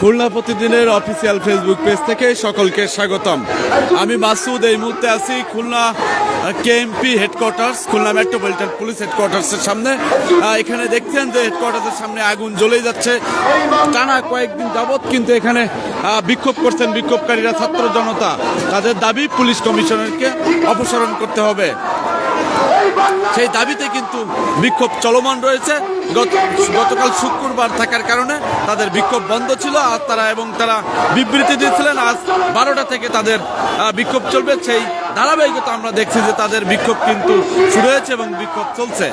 খুলনা প্রতিদিনের official Facebook page থেকে সকলকে স্বাগতম। আমি মাসুদ, এই মুহূর্তে আছি Khulna KMP headquarters Khulna metropolitan police হেডকোয়ার্টার্সের সামনে। এখানে দেখছেন যে হেডকোয়ার্টার্সের সামনে আগুন জ্বলেই যাচ্ছে। টানা কয়েকদিন যাবৎ কিন্তু এখানে বিক্ষোভ করছেন বিক্ষোভকারীরা ছাত্র জনতা। তাদের দাবি, পুলিশ কমিশনারকে অপসারণ করতে হবে। সেই দাবিতে কিন্তু বিক্ষোভ চলমান রয়েছে। গত গতকাল শুক্রবার থাকার কারণে তাদের বিক্ষোভ বন্ধ ছিল আর তারা এবং তারা বিবৃতি দিয়েছিলেন, আজ বারোটা থেকে তাদের বিক্ষোভ চলবে। সেই ধারাবাহিকতা আমরা দেখছি যে তাদের বিক্ষোভ কিন্তু শুরু হয়েছে এবং বিক্ষোভ চলছে।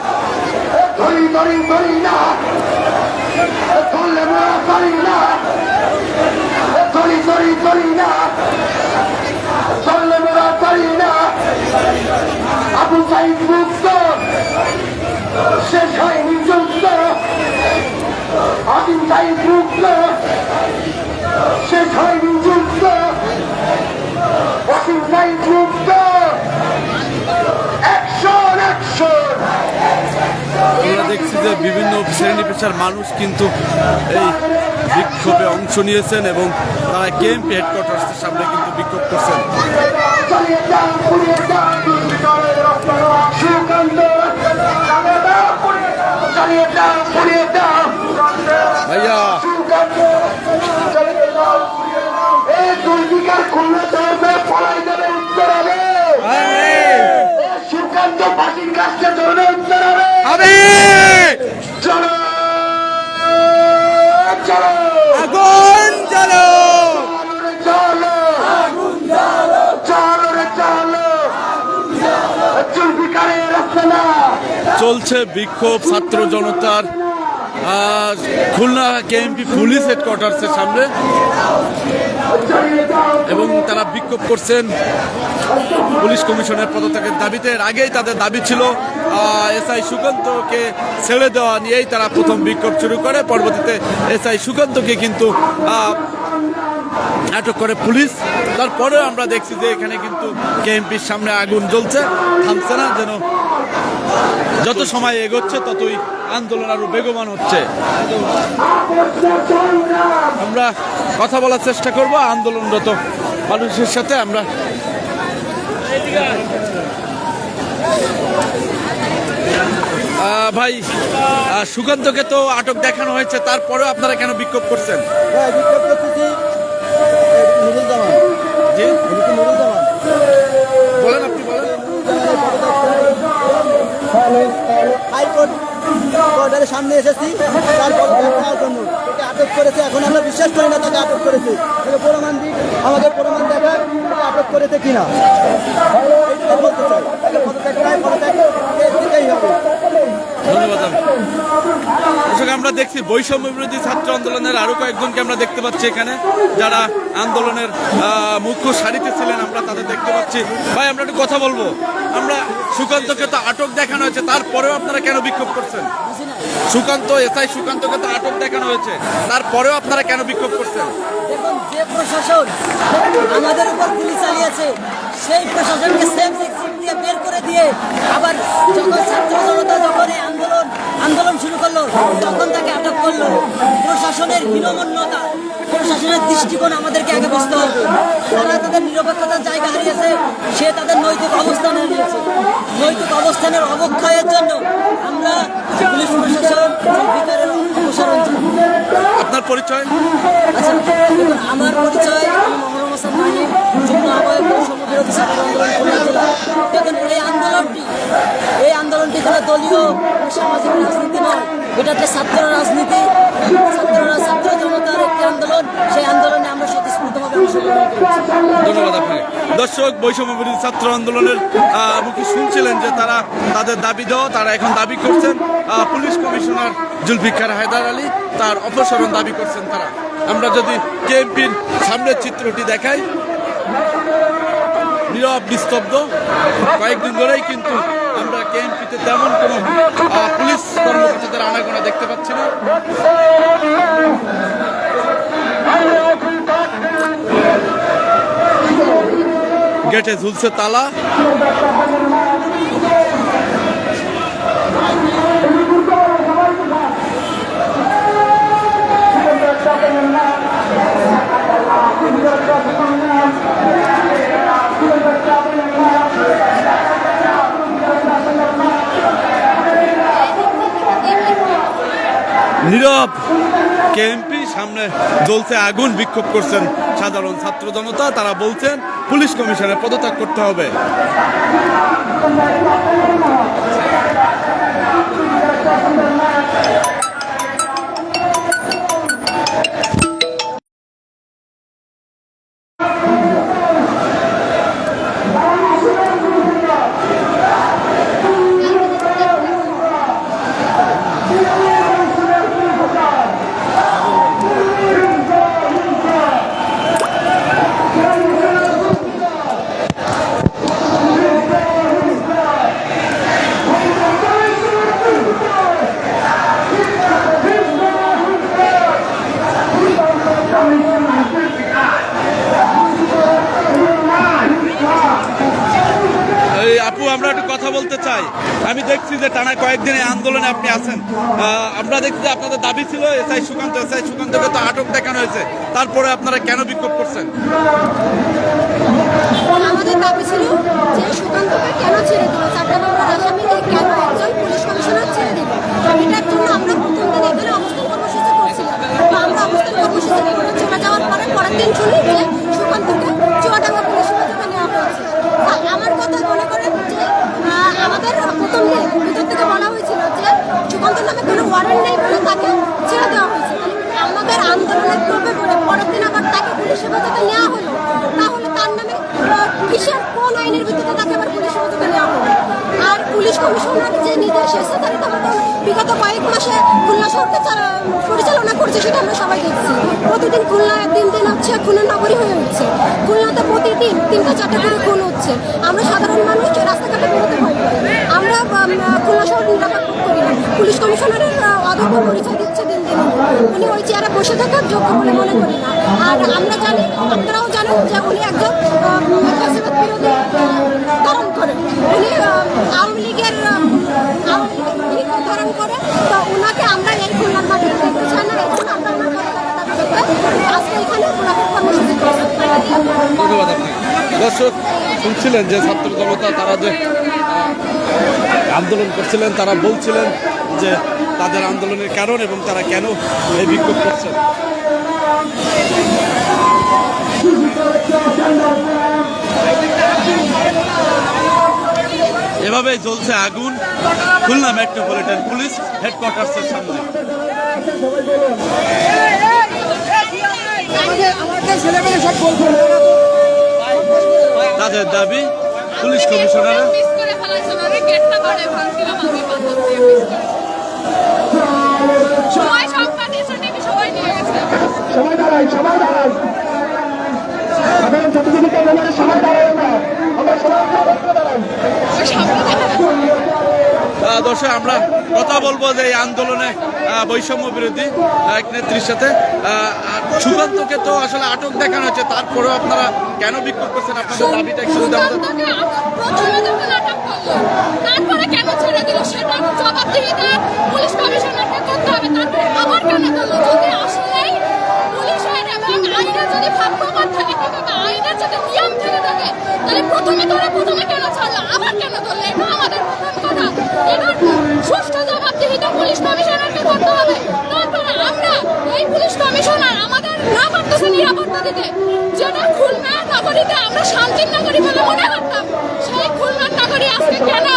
আমরা দেখছি যে বিভিন্ন শ্রেণি পেশার মানুষ কিন্তু এই বিক্ষোভে অংশ নিয়েছেন এবং তারা কেএমপি হেডকোয়ার্টার্সের সামনে কিন্তু বিক্ষোভ করছেন। ভাইয়া। কাছে ধরে উত্তর হবে চলছে বিক্ষোভ ছাত্র জনতার। খুলনা কেএমপি পুলিশ হেডকোয়ার্টার্সের সামনে। এবং তারা বিক্ষোভ করছেন পুলিশ কমিশনের পদত্যাগের দাবিতে। এর আগেই তাদের দাবি ছিল এসআই সুকান্তকে ছেড়ে দেওয়া নিয়েই তারা প্রথম বিক্ষোভ শুরু করে। পরবর্তীতে এসআই সুকান্তকে কিন্তু আটক করে পুলিশ। তারপরেও আমরা দেখছি যে এখানে কিন্তু কেএমপির সামনে আগুন জ্বলছে, থামছে না, যেন যত সময় এগোচ্ছে ততই আন্দোলন আরও বেগবান হচ্ছে। আমরা কথা বলার চেষ্টা করব, আন্দোলনরত মানুষের সাথে আমরা ভাই সুগন্ধকে সুকান্তকে তো আটক দেখানো হয়েছে তারপরেও আপনারা কেন বিক্ষোভ করছেন? হ্যাঁ বিক্ষোভ সামনে এসেছি। তারপর নেওয়ার জন্য। তাকে আটক করেছে, এখন আমরা বিশ্বাস করি না তাকে আটক করেছে। প্রমাণ দিই আমাদের প্রমাণ দেখায় আটক করেছে কিনা। বলতে চাই। তাকে পদত্যাগ। পদত্যাগ হবে। আমরা দেখছি বৈষম্য বিরোধী ছাত্র আন্দোলনের আরও কয়েকজনকে আমরা দেখতে পাচ্ছি এখানে। যারা আন্দোলনের মুখ্য সারিতে ছিলেন, আমরা তাদের দেখতে পাচ্ছি। ভাই, আমরা একটু কথা বলব। আমরা সুকান্তকে তো আটক দেখানো হয়েছে, তারপরেও আপনারা কেন বিক্ষোভ করছেন? সুকান্ত, এসআই সুকান্তকে তো আটক দেখানো হয়েছে, তারপরেও আপনারা কেন বিক্ষোভ করছেন? যে প্রশাসন আমাদের উপর গুলি চালিয়েছে, সেই প্রশাসনকে সেম দিয়ে বের করে দিয়ে আবার যখন ছাত্র জনতা যখন এই আন্দোলন আন্দোলন তখন তাকে আটক করল প্রশাসনের হীনমন্যতা প্রশাসনের দৃষ্টিকোণ আমাদেরকে আগে বুঝতে হবে। তারা তাদের নিরপেক্ষতার জায়গা হারিয়েছে সে তাদের নৈতিক অবস্থান হারিয়েছে। নৈতিক অবস্থানের অবক্ষয়ের জন্য আমরা পুলিশ প্রশাসন অপসারণ আপনার পরিচয়? আচ্ছা আমার পরিচয় মোহাম্মদ হাসান মাহিম যুগ্ম আহ্বায়ক বৈষম্য ছাত্র আন্দোলন জেলা। দেখুন এই আন্দোলনটি এই আন্দোলনটি কোনো দলীয় সামাজিক রাজনীতি নয়। এটা একটা ছাত্র রাজনীতি ছাত্ররা ছাত্র জনতার একটি আন্দোলন, সেই আন্দোলনে আমরা স্বতঃস্ফূর্তভাবে অংশগ্রহণ করেছি। দর্শক, বৈষম্য বিরোধী ছাত্র আন্দোলনের মুখে শুনছিলেন যে তারা তাদের দাবি দেওয়া, তারা এখন দাবি করছেন পুলিশ কমিশনার জুলফিকার হায়দার আলী তার অপসারণ দাবি করছেন তারা। আমরা যদি কেএমপির সামনের চিত্রটি দেখাই, নীরব, নিস্তব্ধ, কয়েকদিন ধরেই কিন্তু কেএমপিতে তেমন কোনো পুলিশ কর্মকর্তাদের আনাগোনা দেখতে পাচ্ছি না। গেটে ঝুলছে তালা। কেএমপি সামনে জ্বলছে আগুন, বিক্ষোভ করছেন সাধারণ ছাত্র জনতা। তারা বলছেন, পুলিশ কমিশনের পদত্যাগ করতে হবে। এই কয়েকদিন আন্দোলনে আপনি আছেন। আমরা দেখছি যে আপনাদের দাবি ছিল এসআই সুকান্ত, এসআই সুকান্তকে তো আটক দেখানো হয়েছে। তারপরে আপনারা কেন বিক্ষোভ করছেন? আমাদের দাবি ছিল যে সুকান্তকে কেন ছেড়ে দিল? চারটা আসামিকে কেন একজন পুলিশ কমিশনার ছেড়ে দিল? এটার জন্য আমরা প্রথম দিন এখানে অবস্থান কর্মসূচি করছিলাম। আমরা অবস্থান কর্মসূচি করে চলে যাওয়ার পরে পরের দিন শুনি যে সুকান্তকে চুয়াডাঙ্গা পুলিশ হেফাজতে নেওয়া হয়েছে তা আমার কথা মনে করেন যে আহ, আমাদের প্রথম দিন ভিতর থেকে বলা হয়েছিল যে সুকান্তর নামে কোনো ওয়ারেন্ট নেই বলে তাকে ছেড়ে দেওয়া হয়েছে আন্দোলনের প্রবে পরের দিন আবার তাকে পুলিশ হেফাজতে নেওয়া হলো? তাহলে তার নামে কিসের, কোন আইনের ভিত্তিতে তাকে আবার পুলিশ হেফাজতে নেওয়া হলো? আর পুলিশ কমিশনার যে নির্দেশ এসেছে তার তো বিগত কয়েক মাসে খুলনা শহরকে পরিচালনা করছে, সেটা আমরা সবাই দেখছি। প্রতিদিন খুলনা দিন দিন হচ্ছে খুনের নগরী হয়ে উঠছে। খুলনাতে প্রতিদিন তিনটা চারটা করে খুন হচ্ছে। আমরা সাধারণ মানুষ রাস্তাঘাটে বেরোতে ভয় আমরা খুলনা শহর নিরাপদ করি না। পুলিশ কমিশনারের অদক্ষ পরিচয় দিন উনি ওই চেয়ারে বসে থাকার যোগ্য বলে মনে করি না। আর আমরা জানি, আপনারাও জানেন যে উনি একজন ধারণ করেন উনি আওয়ামী লীগের ধারণ করে। তো ওনাকে আমরা এই খুলনার মাটিতে দেখতে চাই না, এই জন্য আমরা ওনার পদত্যাগের দাবি করতে আজকে এখানে ওনাকে কর্মসূচি ধন্যবাদ দর্শক, শুনছিলেন যে ছাত্র জনতা, তারা যে আন্দোলন করছিলেন, তারা বলছিলেন যে তাদের আন্দোলনের কারণ এবং তারা কেন এই বিক্ষোভ করছেন? এভাবেই জ্বলছে আগুন। খুলনা মেট্রোপলিটন পুলিশ হেডকোয়ার্টার্সের সামনে। তাদের দাবি, পুলিশ কমিশনার সবাই সবাই সবাই দাঁড়ায় আমরা। সবাই দাঁড়াই। দর্শক আমরা কথা বলব যে এই আন্দোলনে বৈষম্য বিরোধী এক নেত্রীর সাথে। আহ, সুকান্তকে তো আসলে আটক দেখানো হচ্ছে তারপরেও আপনারা কেন বিক্ষোভ করছেন? আপনাদের দাবিটা একটু প্রথমে যখন আটক করল, তারপরে কেন ছেড়ে দিল সেটার জবাবদিহিতা পুলিশ কমিশনারকে করতে হবে। তারপরে আবার কেন করল যদি আসলেই এবং আইনের যদি ভাগ্যবান যদি নিয়ম থেকে থাকে, তাহলে প্রথমে ধরে প্রথমে কেন ছাড়লো? আবার আমাদের কথা। এটার সুষ্ঠু জবাবদিহিতা পুলিশ কমিশনারকে করতে হবে। তারপরে আমরা এই পুলিশ কমিশনার আমাদের না পারতেছে নিরাপত্তা দিতে আমরা শান্তির নগরী বলে মনে করতাম, সেই খুলনার নগরী আজকে কেন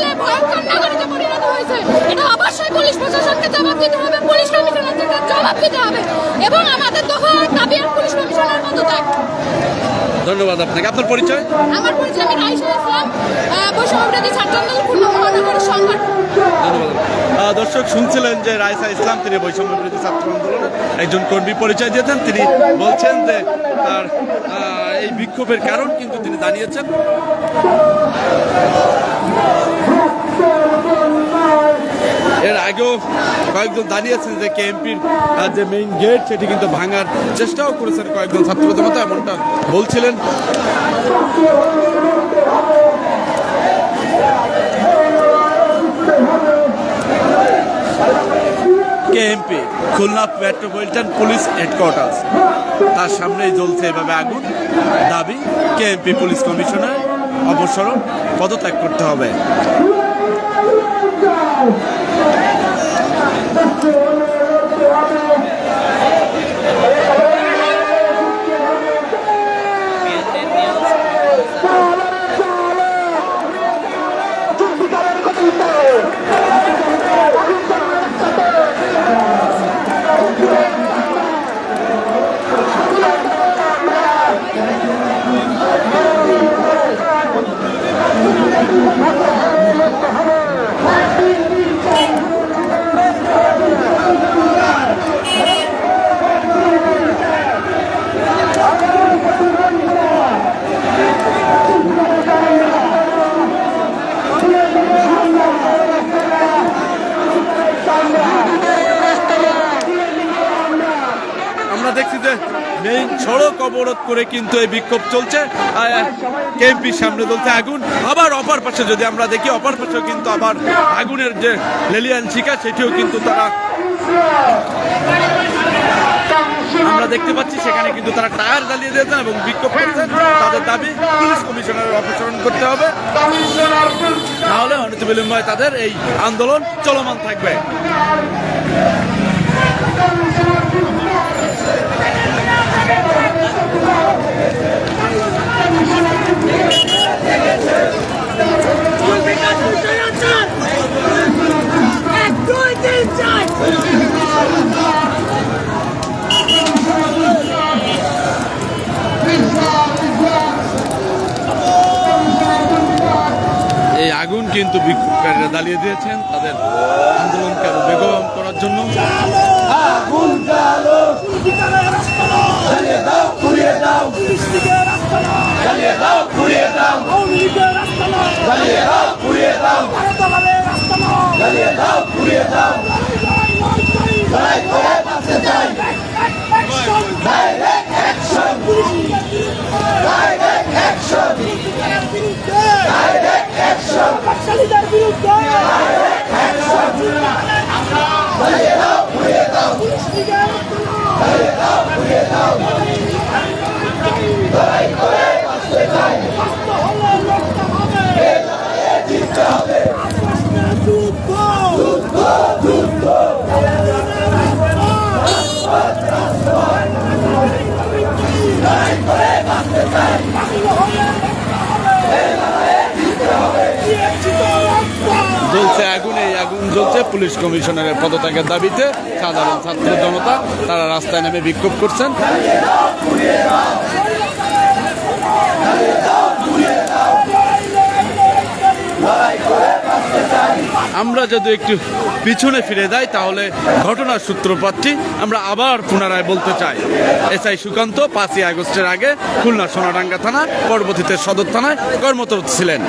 হলে ভয়ঙ্কর নগরীতে পরিণত হয়েছে। এটা অবশ্যই পুলিশ প্রশাসনকে জবাব দিতে হবে। পুলিশ কমিশনারকে জবাব দিতে হবে। এবং আমাদের দফা দাবি আর পুলিশ কমিশনার পদত্যাগ ধন্যবাদ আপনাকে। আপনার পরিচয়? আমার পরিচয় আমি রাইসা ইসলাম। বৈষম্যবিরোধী ছাত্র আন্দোলন খুলনা মহানগরের সংগঠন। ধন্যবাদ। দর্শক শুনছিলেন যে রাইসা ইসলাম তিনি বৈষম্য বিরোধী ছাত্র আন্দোলনের একজন কর্মী পরিচয় দিয়েছেন। তিনি বলছেন যে তার এই বিক্ষোভের কারণ কিন্তু তিনি জানিয়েছেন। এর আগেও কয়েকজন জানিয়েছেন যে কেএমপির যে মেইন গেট সেটি কিন্তু ভাঙার চেষ্টাও করেছেন কয়েকজন ছাত্র জনতা, এমনটা বলছিলেন। KMP, Khulna metropolitan police headquarters, তার সামনেই জ্বলছে এভাবে আগুন। দাবি, কেএমপি পুলিশ কমিশনার অবসরণ পদত্যাগ করতে হবে আমরা দেখছি যে মেইন সড়ক অবরোধ করে কিন্তু এই বিক্ষোভ চলছে। কেএমপির সামনে চলছে আগুন। আবার অপর পাশে যদি আমরা দেখি, অপর পাশে কিন্তু আবার আগুনের যে লেলিয়ান শিকা সেটিও কিন্তু তারা আমরা দেখতে পাচ্ছি, সেখানে কিন্তু তারা টায়ার জ্বালিয়ে দিয়েছেন এবং বিক্ষোভ করছেন। তাদের দাবি, পুলিশ কমিশনারের অপসারণ করতে হবে। তাহলে অনিত বিলম্বে তাদের এই আন্দোলন চলমান থাকবে এই আগুন কিন্তু বিক্ষোভকারীরা দাঁড়িয়ে দিয়েছেন তাদের আন্দোলনকে আরও বেগবান করার জন্য। জ্বলছে আগুন এই আগুন জ্বলছে পুলিশ কমিশনারের পদত্যাগের দাবিতে সাধারণ ছাত্র জনতা তারা রাস্তায় নেমে বিক্ষোভ করছেন। আমরা যদি একটু পিছনে ফিরে যাই, তাহলে ঘটনার সূত্রপাতটি আমরা আবার পুনরায় বলতে চাই। এসআই সুকান্ত, পাঁচই আগস্টের আগে খুলনা সোনাডাঙ্গা থানা পরবর্তীতে সদর থানায় কর্মরত ছিলেন।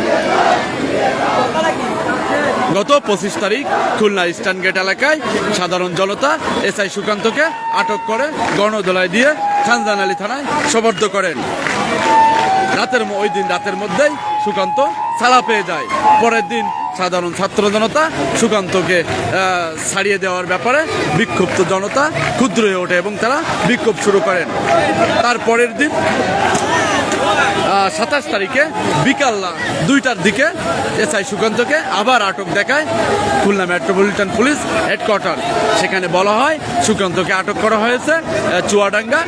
গত পঁচিশ তারিখ খুলনা ইস্টার্ন গেট এলাকায় সাধারণ জনতা এসআই সুকান্তকে আটক করে গণদোলায় দিয়ে খানজান আলী থানায় সোপর্দ করেন। রাতের ওই দিন রাতের মধ্যেই সুকান্ত ছাড়া পেয়ে যায়। পরের দিন সাধারণ ছাত্র জনতা সুকান্তকে ছাড়িয়ে দেওয়ার ব্যাপারে বিক্ষুব্ধ জনতা ক্ষুদ্র হয়ে ওঠে এবং তারা বিক্ষোভ শুরু করেন। তার পরের দিন সাতাশ তারিখে বিকাল দুইটার দিকে এসআই সুকান্তকে আবার আটক দেখায় খুলনা মেট্রোপলিটন পুলিশ হেডকোয়ার্টার। সেখানে বলা হয় সুকান্তকে আটক করা হয়েছে চুয়াডাঙ্গা।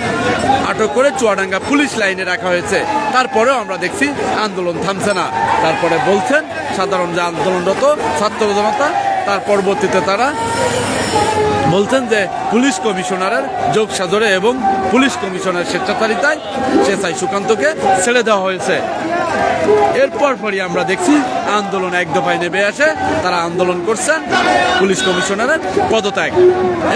আটক করে চুয়াডাঙ্গা পুলিশ লাইনে রাখা হয়েছে। তারপরেও আমরা দেখছি আন্দোলন থামছে না। তারপরে বলছেন, সাধারণ যে আন্দোলনরত ছাত্র জনতা, তার পরবর্তীতে তারা বলছেন যে পুলিশ কমিশনারের যোগ সাজরে এবং পুলিশ কমিশনার স্বেচ্ছাচারিতায় এসআই সুকান্তকে ছেড়ে দেওয়া হয়েছে। এরপর পরই আমরা দেখছি আন্দোলন এক দফায় নেমে আসে, তারা আন্দোলন করছেন পুলিশ কমিশনারের পদত্যাগ।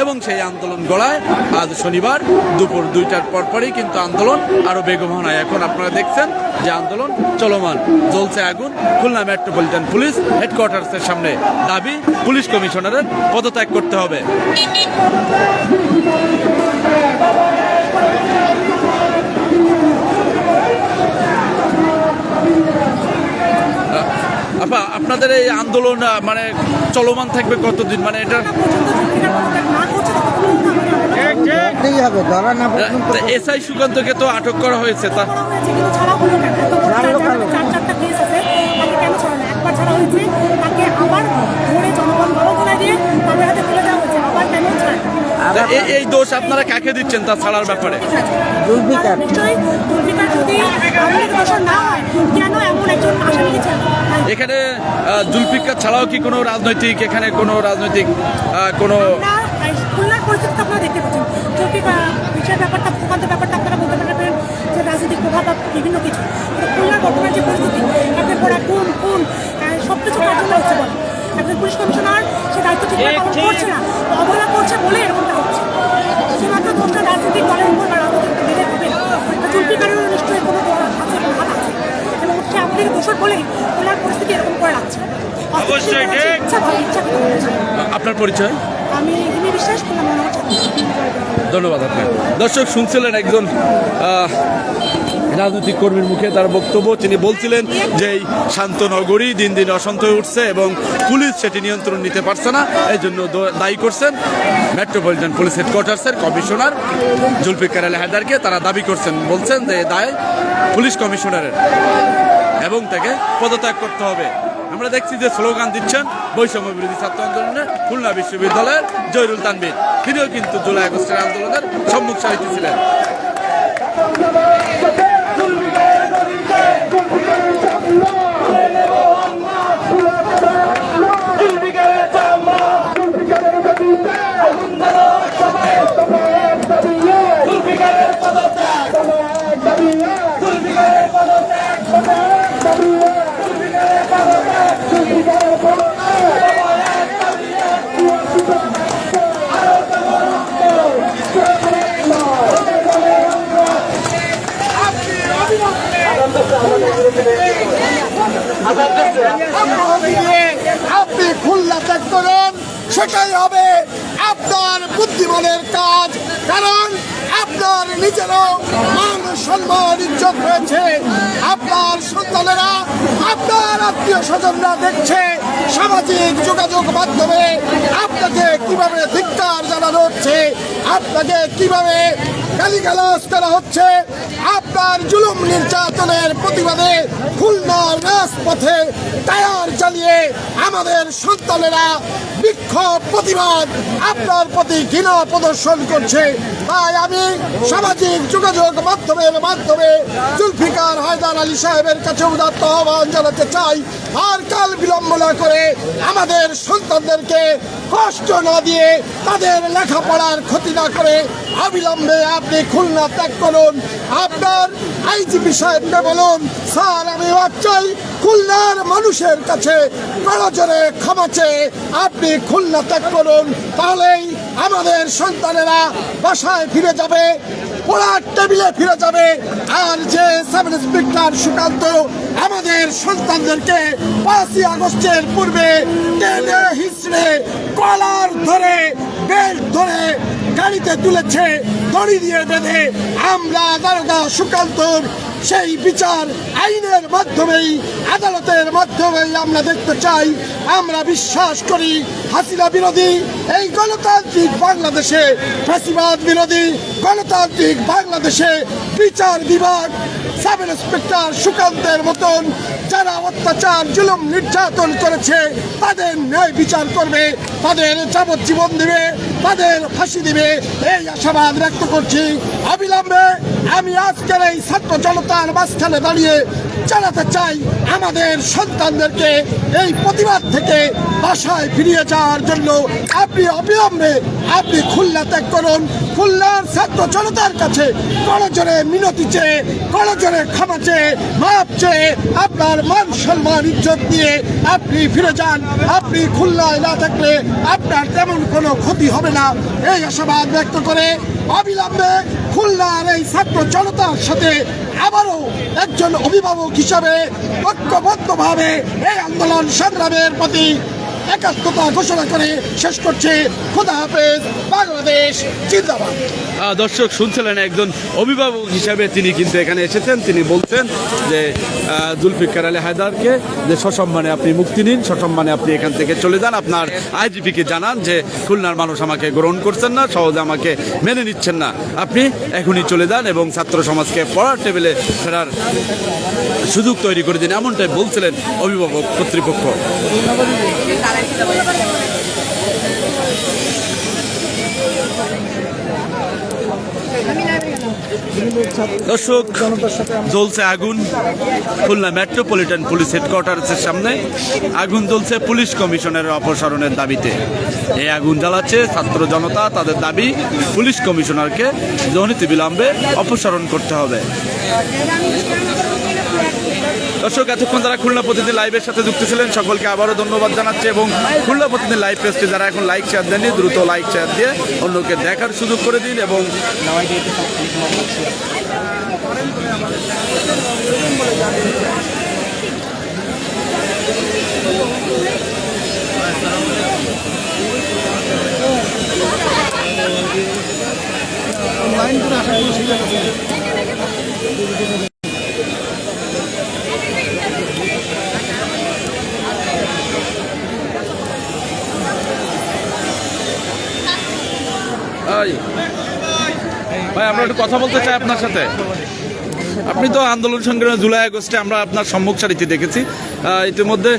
এবং সেই আন্দোলন গড়ায় আজ শনিবার দুপুর দুইটার পর পরই কিন্তু আন্দোলন আরও বেগবান হয় এখন আপনারা দেখছেন যে আন্দোলন চলমান। জ্বলছে আগুন। খুলনা মেট্রোপলিটন পুলিশ হেডকোয়ার্টার্সের সামনে দাবি, পুলিশ কমিশনারের পদত্যাগ করতে হবে। আপা, আপনাদের এই আন্দোলন মানে চলমান থাকবে কতদিন? মানে এটা করতেই হবে ধরা না পর্যন্ত এসআই সুকান্তকে তো আটক করা হয়েছে তা এই- এই দোষ আপনারা কাকে দিচ্ছেন তা ছাড়ার ব্যাপারে? হয় হয়? এখানে জুলফিকার ছাড়াও কি কোনো রাজনৈতিক এখানে কোনো রাজনৈতিক কোনো খুলনার পরিস্থিতি আপনারা দেখতে পাচ্ছেন। জুলফিকার বিষয়ের ব্যাপারটা ভূখান্ত ব্যাপারটা আপনারা বলতে পারবেন যে রাজনৈতিক প্রভাব বা বিভিন্ন কিছু। কিন্তু খুলনার বর্তমান যে পরিস্থিতি এক খুন খুন সব কিছু কার জন্য হচ্ছে বলে। একজন পুলিশ কমিশনার সে দায়িত্ব ঠিক পালন করছে না অবহেলা করছে বলে এরকমটা হচ্ছে। শুধুমাত্র দোষটা রাজনৈতিক দলের উপর বা রাজনৈতিক দিলে হবে না জুলফিকারেরও নিশ্চয়ই কোনো আছে কোনো হাত আছে। এবং সে আমাদের দোষর বলেই ওনার পরিস্থিতি এরকম করে রাখছে অবশ্যই ইচ্ছা করে ইচ্ছা আপনার পরিচয়? আমি হিমি বিশ্বাস করলাম মনে হচ্ছে ধন্যবাদ আপনাকে। দর্শক, শুনছিলেন একজন রাজনৈতিক কর্মীর মুখে তার বক্তব্য। তিনি বলছিলেন যে এই শান্ত নগরী দিন দিন অশান্ত হয়ে উঠছে এবং পুলিশ সেটি নিয়ন্ত্রণ নিতে পারছে না। এই জন্য দায়ী করছেন মেট্রোপলিটন পুলিশ হেডকোয়ার্টার্সের কমিশনার জুলফিকার আলী হায়দারকে। তারা দাবি করছেন, বলছেন যে দায় পুলিশ কমিশনারের এবং তাকে পদত্যাগ করতে হবে। আমরা দেখছি যে স্লোগান দিচ্ছেন বৈষম্য বিরোধী ছাত্র আন্দোলনে খুলনা বিশ্ববিদ্যালয়ের জয়রুল তানবির তিনিও কিন্তু জুলাই আগস্টের আন্দোলনের সম্মুখ সারিতে ছিলেন। আপনি খুলনা ত্যাগ করুন, সেটাই হবে আপনার বুদ্ধিমানের কাজ। কারণ আপনার নিজেরও মান সম্মান ইজ্জত রয়েছে। আপনার সন্তানেরা, আপনার আত্মীয় স্বজনরা দেখছে সামাজিক যোগাযোগ মাধ্যমে আপনাকে কীভাবে আপনাকে কীভাবে গালিগালাজ করা হচ্ছে? আপনার জুলুম নির্যাতনের প্রতিবাদে খুলনার রাজপথে টায়ার চালিয়ে আমাদের সন্তানেরা বিক্ষোভ, প্রতিবাদ আপনার প্রতি ঘৃণা প্রদর্শন করছে। তাই আমি সামাজিক যোগাযোগ মাধ্যমের মাধ্যমে জুলফিকার হায়দার আলী সাহেবের কাছে উদাত্ত আহ্বান জানাতে চাই। আর কাল বিলম্ব না করে আমাদের সন্তানদেরকে কষ্ট না দিয়ে তাদের লেখাপড়ার ক্ষতি না করে, অবিলম্বে আপনি খুলনা ত্যাগ করুন। আপনার আইজিপি সাহেবকে বলুন, স্যার, আমি চাই খুলনার মানুষের কাছে করজরে ক্ষমা চেয়ে আপনি খুলনা ত্যাগ করুন। তাহলেই আমাদের সন্তানেরা বাসায় ফিরে যাবে, পড়ার টেবিলে ফিরে যাবে। আর যে সাব ইন্সপেক্টর সুকান্ত আমাদের সন্তানদেরকে পাঁচই আগস্টের পূর্বে টেনে হিসড়ে কলার ধরে, বেল্ট ধরে গাড়িতে তুলেছে, দড়ি দিয়ে বেঁধে আমরা দারোগা সুকান্তর। সেই বিচার আইনের মাধ্যমেই, আদালতের মাধ্যমেই আমরা দেখতে চাই। আমরা বিশ্বাস করি, হাসিনা বিরোধী, এই গণতান্ত্রিক বাংলাদেশে ফাঁসিবাদ বিরোধী, গণতান্ত্রিক বাংলাদেশে বিচার বিভাগ সাব ইন্সপেক্টর সুকান্তের মতন যারা অত্যাচার, জুলুম নির্যাতন করেছে, তাদের ন্যায় বিচার করবে, তাদের যাবজ্জীবন দিবে, তাদের ফাঁসি দিবে। এই আশাবাদ ব্যক্ত করছি। অবিলম্বে আমি আজকের এই ছাত্র জনতার মাঝখানে দাঁড়িয়ে জানাতে চাই আমাদের সন্তানদেরকে এই প্রতিবাদ থেকে বাসায় ফিরিয়ে যাওয়ার জন্য আপনি অবিলম্বে আপনি খুলনা ত্যাগ করুন। খুলনার ছাত্র জনতার কাছে করজোরে মিনতি চেয়ে করজোরে ক্ষমা চেয়ে মাপ চেয়ে আপনার মান সম্মান, ইজ্জত দিয়ে আপনি ফিরে যান। আপনি খুলনায় না থাকলে আপনার তেমন কোনো ক্ষতি হবে না। এই আশাবাদ ব্যক্ত করে অবিলম্বে খুলনার এই ছাত্র জনতার সাথে আবারও একজন অভিভাবক হিসাবে ঐক্যবদ্ধভাবে এই আন্দোলন সংগ্রামের প্রতি একাত্মতা ঘোষণা করে শেষ করছে খোদা হাফেজ, বাংলাদেশ জিন্দাবাদ। দর্শক, শুনছিলেন একজন অভিভাবক হিসাবে তিনি কিন্তু এখানে এসেছেন। তিনি বলছেন যে জুলফিকার আলী হায়দারকে যে সসম্মানে আপনি মুক্তি নিন, সসম্মানে আপনি এখান থেকে চলে যান। আপনার আইজিপিকে জানান যে, খুলনার মানুষ আমাকে গ্রহণ করছেন না, সহজে আমাকে মেনে নিচ্ছেন না। আপনি এখনই চলে যান এবং ছাত্র সমাজকে পড়ার টেবিলে ফেরার সুযোগ তৈরি করে দিন, এমনটাই বলছিলেন অভিভাবক কর্তৃপক্ষ। দর্শক, জ্বলছে আগুন। খুলনা মেট্রোপলিটন পুলিশ হেডকোয়ার্টার্সের সামনে আগুন জ্বলছে পুলিশ কমিশনের অপসারণের দাবিতে। এই আগুন জ্বালাচ্ছে ছাত্র জনতা, তাদের দাবি পুলিশ কমিশনারকে জনীতি বিলম্বে অপসারণ করতে হবে। দর্শক এতক্ষণ যারা খুলনা প্রতিদিন লাইভের সাথে যুক্ত ছিলেন সকলকে আবারও ধন্যবাদ জানাচ্ছি এবং খুলনা প্রতিদিন লাইভ পেজটি যারা এখন লাইক শেয়ার দেননি দ্রুত লাইক শেয়ার দিয়ে অন্যকে দেখার সুযোগ করে দিন এবং এই, ভাই আমরা একটু কথা বলতে চাই আপনার সাথে। আপনি তো আন্দোলন সংগ্রামে জুলাই আগস্টে আমরা আপনার সম্মুখ সারিতে দেখেছি। ইতিমধ্যে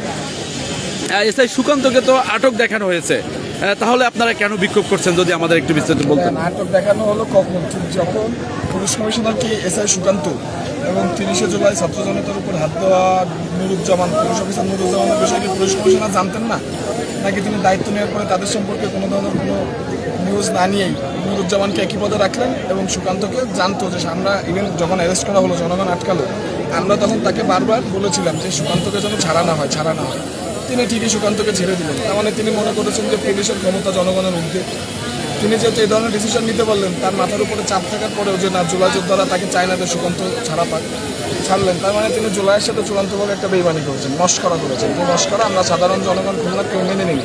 এসআই সুকান্তকে তো আটক দেখানো হয়েছে। তাহলে আপনারা কেন বিক্ষোভ করছেন যদি আমাদের একটু বিস্তারিত বলতেন? নাটক দেখানো হলো কখন? যখন পুলিশ কমিশনারকে এসআই সুকান্ত এবং তিরিশে জুলাই ছাত্র জনতার উপর হাত দেওয়া নুরুজ্জামান, পুলিশ অফিসার নুরুজ্জামানের বিষয়টি পুলিশ কমিশনার জানতেন না? নাকি তিনি দায়িত্ব নেওয়ার পরে তাদের সম্পর্কে কোনো ধরনের কোনো নিউজ না নিয়েই নুরুজ্জামানকে একই পদে রাখলেন এবং সুকান্তকে জানতো যে আমরা ইভেন যখন অ্যারেস্ট করা হলো, জনগণ আটকালো, আমরা তখন তাকে বারবার বলেছিলাম যে সুকান্তকে যেন ছাড়া না হয়, ছাড়া না হয়। তিনি ঠিকই সুকান্তকে ছেড়ে দিলেন। তার মানে তিনি মনে করেছেন যে পুলিশের ক্ষমতা জনগণের ঊর্ধ্বে। তিনি যেহেতু এই ধরনের ডিসিশন নিতে পারলেন, তার মাথার উপরে চাপ থাকার পরেও যে না, জুলাই যোদ্ধারা তাকে চায় না যে সুকান্ত ছাড়া পাক, ছাড়লেন। তার মানে তিনি জুলাইয়ের সাথে চূড়ান্তভাবে একটা বেইমানি করেছেন, মস্করা করেছেন। যে মস্করা, আমরা সাধারণ জনগণ খুলনা কেউ মেনে নিই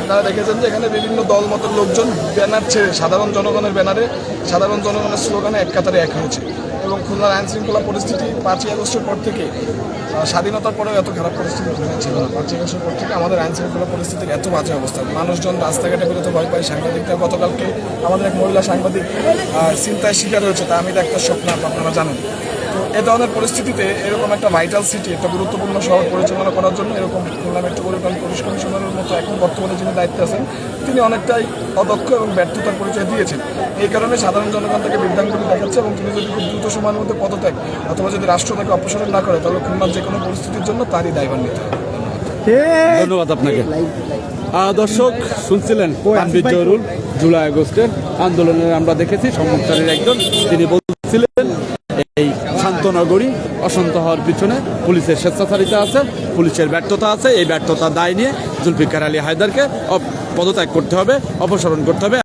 আপনারা দেখেছেন যে এখানে বিভিন্ন দল মতের লোকজন ব্যানার ছেড়ে, সাধারণ জনগণের ব্যানারে, সাধারণ জনগণের স্লোগানে এক কাতারে এক হয়েছে। এবং খুলনার আইন শৃঙ্খলা পরিস্থিতি পাঁচই আগস্টের পর থেকে স্বাধীনতার পরেও এত খারাপ পরিস্থিতি ছিল না। পাঁচই আগস্টের পর থেকে আমাদের আইন শৃঙ্খলা পরিস্থিতির এত বাজে অবস্থা। মানুষজন রাস্তাঘাটে বেরোতে ভয় পায়। সাংবাদিকরা গতকালকে আমাদের এক মহিলা সাংবাদিক চিন্তায় শিকার হয়েছে। তা আমি একটা স্বপ্ন, আপনারা জানেন। এ ধরনের পরিস্থিতিতে এরকম একটা ভাইটাল সিটি একটা গুরুত্বপূর্ণ শহর পরিচালনা করার জন্য এরকম খুলনা মেট্রোপলিটন পুলিশ কমিশনারের মতো এখন বর্তমানে যিনি দায়িত্বে আছেন তিনি অনেকটাই অদক্ষ এবং ব্যর্থতার পরিচয় দিয়েছেন। এই কারণে সাধারণ জনগণ তাকে বিভ্রান্তি দেখাচ্ছে এবং তিনি যদি খুব দ্রুত সময়ের মধ্যে পদত্যাগ অথবা যদি রাষ্ট্র তাকে অপসারণ না করে তাহলে খুলনার যে কোনো পরিস্থিতির জন্য তারই দায়ভার নিতে হবে। ধন্যবাদ আপনাকে। দর্শক শুনছিলেন তানভীর জহরুল জুলাই আগস্টের আন্দোলনের আমরা দেখেছি সম্মুখচারীর একজন তিনি বলছিলেন এই শান্ত নগরী অশান্ত হওয়ার পিছনে পুলিশের স্বেচ্ছাচারিতা আছে, পুলিশের ব্যর্থতা আছে, এই ব্যর্থতা দায় নিয়ে জুলফিকার আলী হায়দারকে পদত্যাগ করতে হবে, অপসারণ করতে হবে।